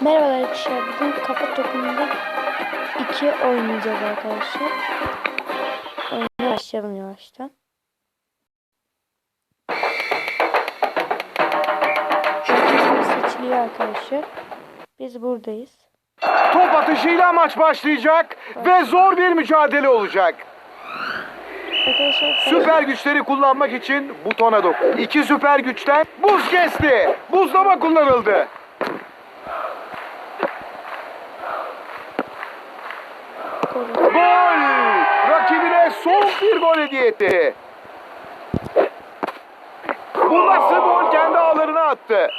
Merhaba arkadaşlar. Bugün kafa topunda 2 oynayacağız arkadaşlar. Oyuna başlayalım yavaştan. Seçiliyor arkadaşlar. Biz buradayız. Top atışıyla maç başlayacak ve zor bir mücadele olacak. Arkadaşlar Süper güçleri kullanmak için butona dokun. İki süper güçten buz kesti. Buzlama kullanıldı. Gol! Rakibine son bir gol hediye etti. Bu nasıl gol kendi ağlarına attı.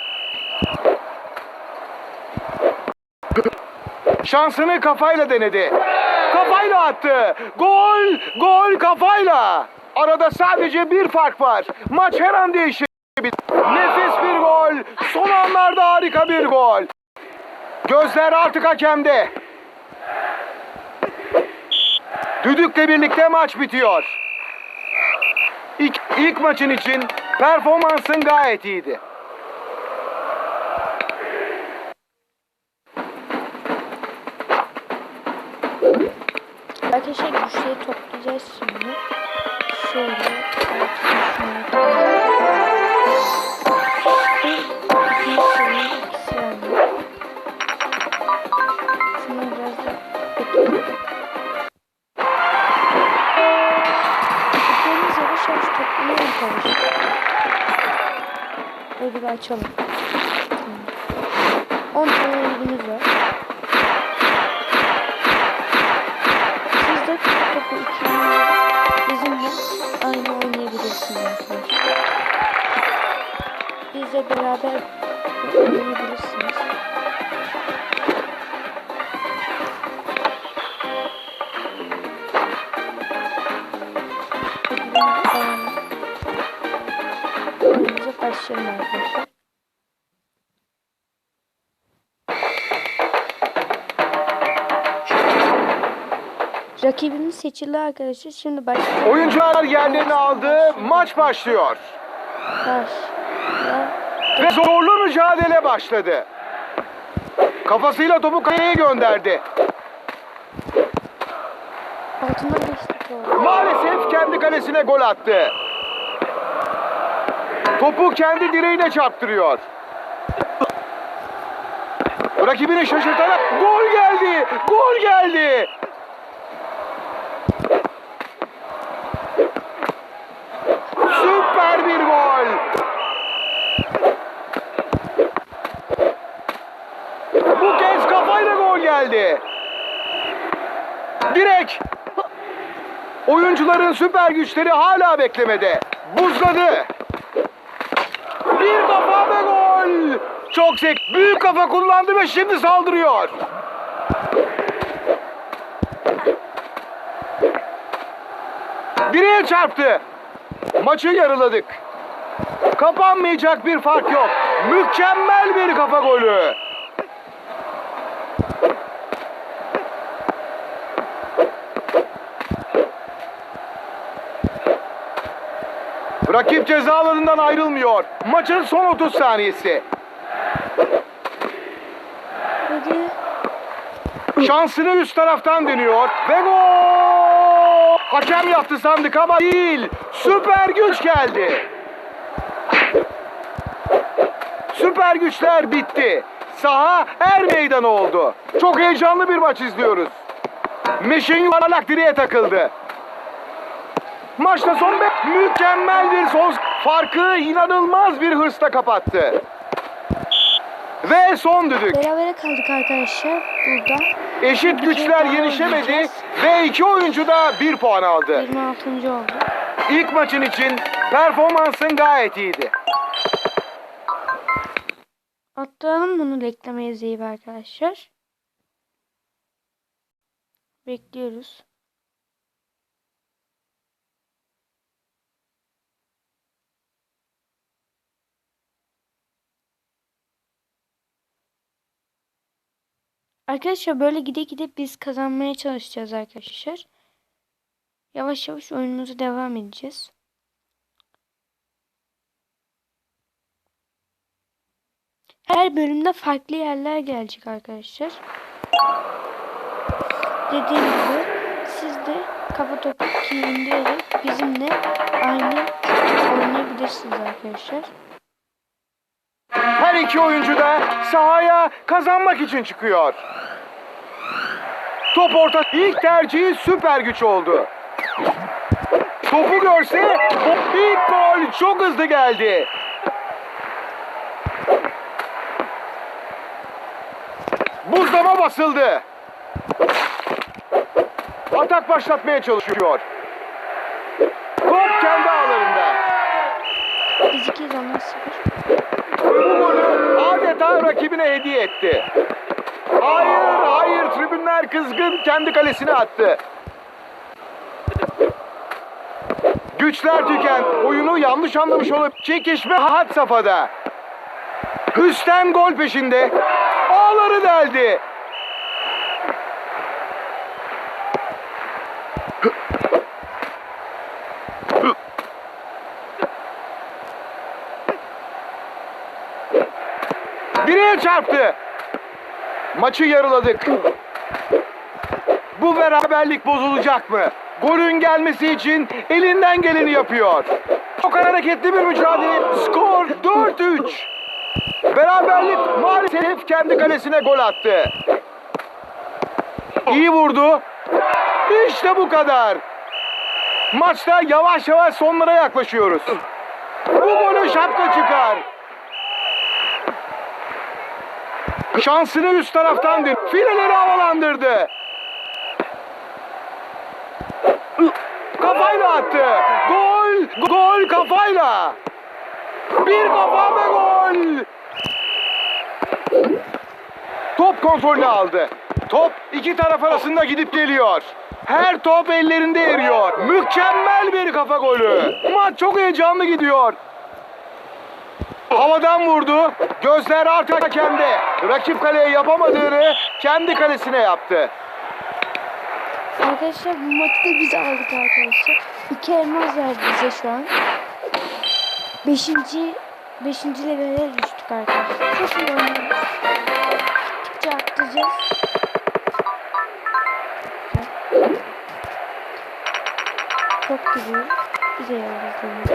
Şansını kafayla denedi. Kafayla attı. Gol! Gol kafayla. Arada sadece bir fark var. Maç her an değişebilir. Nefis bir gol. Son anlarda harika bir gol. Gözler artık hakemde. Düdükle birlikte maç bitiyor. İlk, ilk maçın için performansın gayet iyiydi. Arkadaşlar güçleri toplayacağız şimdi. Şöyle. altını şöyle İkinci Böyle bir açalım. Tamam. 10 tane ürünümüz var. Siz de topu iki bizimle aynı oynayabilirsiniz arkadaşlar. Bizle beraber Oyunumuza başlayalım arkadaşlar. Rakibimiz seçildi arkadaşlar. Şimdi başlayalım. Oyuncular yerlerini aldı. Maç başlıyor. Baş. Ve zorlu mücadele başladı. Kafasıyla topu kaleye gönderdi. Altından geçti. Maalesef kendi kalesine gol attı. Topu kendi direğine çarptırıyor. Rakibini şaşırtarak gol geldi. Gol geldi. Süper bir gol. Bu kez kafayla gol geldi. Direk. Oyuncuların süper güçleri hala beklemede. Buzladı. Bir kafa ve gol. Çok zek. Büyük kafa kullandı ve şimdi saldırıyor. Direğe çarptı. Maçı yarıladık. Kapanmayacak bir fark yok. Mükemmel bir kafa golü. Rakip ceza alanından ayrılmıyor. Maçın son 30 saniyesi. Şansını üst taraftan deniyor ve gol! Hakem yaptı sandık ama değil. Süper güç geldi. Süper güçler bitti. Saha er meydan oldu. Çok heyecanlı bir maç izliyoruz. Meşin yuvarlak direğe takıldı. Maçta son be mükemmel bir son farkı inanılmaz bir hırsla kapattı. Ve son düdük. Berabere kaldık arkadaşlar burada. Eşit güçler yenişemedi ve iki oyuncu da bir puan aldı. 26. oldu. İlk maçın için performansın gayet iyiydi. Atlayalım bunu reklam izleyip arkadaşlar. Bekliyoruz. Arkadaşlar böyle gide gide biz kazanmaya çalışacağız arkadaşlar. Yavaş yavaş oyunumuza devam edeceğiz. Her bölümde farklı yerler gelecek arkadaşlar. Dediğim gibi siz de kafa topu indirerek bizimle aynı oynayabilirsiniz arkadaşlar. İki oyuncu da sahaya kazanmak için çıkıyor. Top orta ilk tercihi süper güç oldu. Topu görse ilk gol çok hızlı geldi. Buzdama basıldı. Atak başlatmaya çalışıyor. 38 ama 0. Adeta rakibine hediye etti. Hayır, hayır. Tribünler kızgın kendi kalesine attı. Güçler tüken. Oyunu yanlış anlamış olup çekişme hat safhada. Hüsten gol peşinde. Ağları deldi. Çarptı. Maçı yarıladık. Bu beraberlik bozulacak mı? Golün gelmesi için elinden geleni yapıyor. Çok hareketli bir mücadele. Skor 4-3. Beraberlik maalesef kendi kalesine gol attı. İyi vurdu. İşte bu kadar. Maçta yavaş yavaş sonlara yaklaşıyoruz. Bu golü şapka çıkar. Şansını üst taraftan dön. Fileleri havalandırdı. Kafayla attı. Gol! Gol kafayla. Bir kafa ve gol. Top kontrolünü aldı. Top iki taraf arasında gidip geliyor. Her top ellerinde eriyor. Mükemmel bir kafa golü. Maç çok heyecanlı gidiyor. Havadan vurdu. Gözler artık hakemde. Rakip kaleye yapamadığını kendi kalesine yaptı. Arkadaşlar bu maçı da biz aldık arkadaşlar. İki elmas verdi bize şu an. Beşinci, beşinci levele düştük arkadaşlar. Çok iyi oynuyoruz. Gittikçe arttıracağız. Çok gidiyor. Bize yardımcı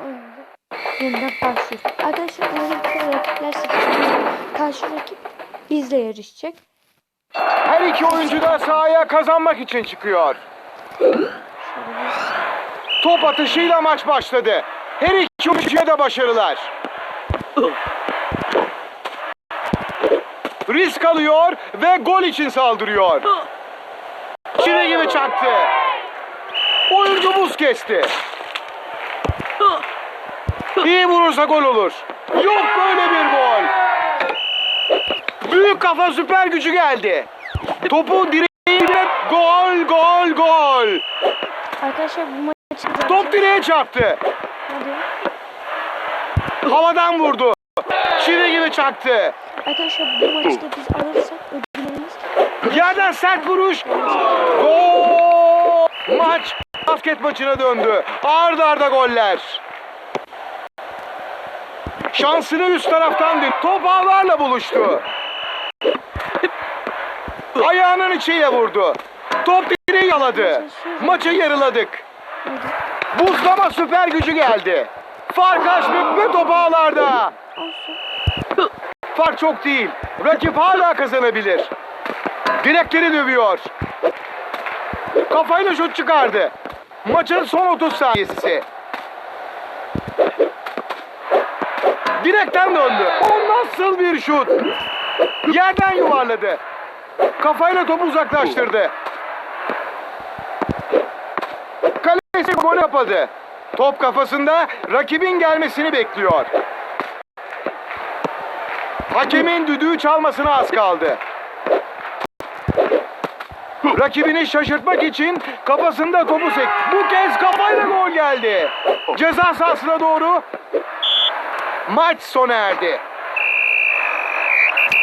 Oyunda yeniden başlıyoruz. Arkadaşlar bir kere rakipler seçiliyor. Karşı rakip bizle yarışacak. Her iki oyuncu da sahaya kazanmak için çıkıyor. Top atışıyla maç başladı. Her iki oyuncuya da başarılar. Risk alıyor ve gol için saldırıyor. Çivi gibi çaktı. Oyuncu buz kesti. İyi vurursa gol olur. Yok böyle bir gol. Büyük kafa süper gücü geldi. Topu direğine gol gol gol. Arkadaşlar bu maçı Top direğe çarptı. Hadi. Havadan vurdu. Çivi gibi çaktı. Arkadaşlar bu maçta biz alırsak ödüllerimiz Yerden sert vuruş. Gol! Maç basket maçına döndü. Arda arda goller. Şansını üst taraftan dön. Top ağlarla buluştu. Ayağının içiyle vurdu. Top direği yaladı. Maçı yarıladık. Buzlama süper gücü geldi. Fark açtık ve top ağlarda. Fark çok değil. Rakip hala kazanabilir. Direkleri dövüyor. Kafayla şut çıkardı. Maçın son 30 saniyesi. Direkten döndü. O nasıl bir şut? Yerden yuvarladı. Kafayla topu uzaklaştırdı. Kalesi gol yapadı. Top kafasında rakibin gelmesini bekliyor. Hakemin düdüğü çalmasına az kaldı. Rakibini şaşırtmak için kafasında topu sek. Bu kez kafayla gol geldi. Ceza sahasına doğru maç sona erdi.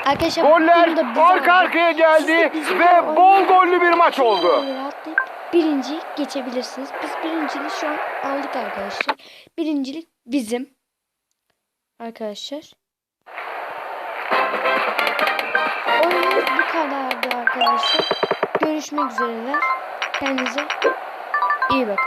Arkadaşlar Goller arka arkaya geldi ve bol gollü bir maç oldu. Birinci geçebilirsiniz. Biz birinciliği şu an aldık arkadaşlar. Birincilik bizim. arkadaşlar. Oyunumuz bu kadardı arkadaşlar. Görüşmek üzereler. Kendinize iyi bakın.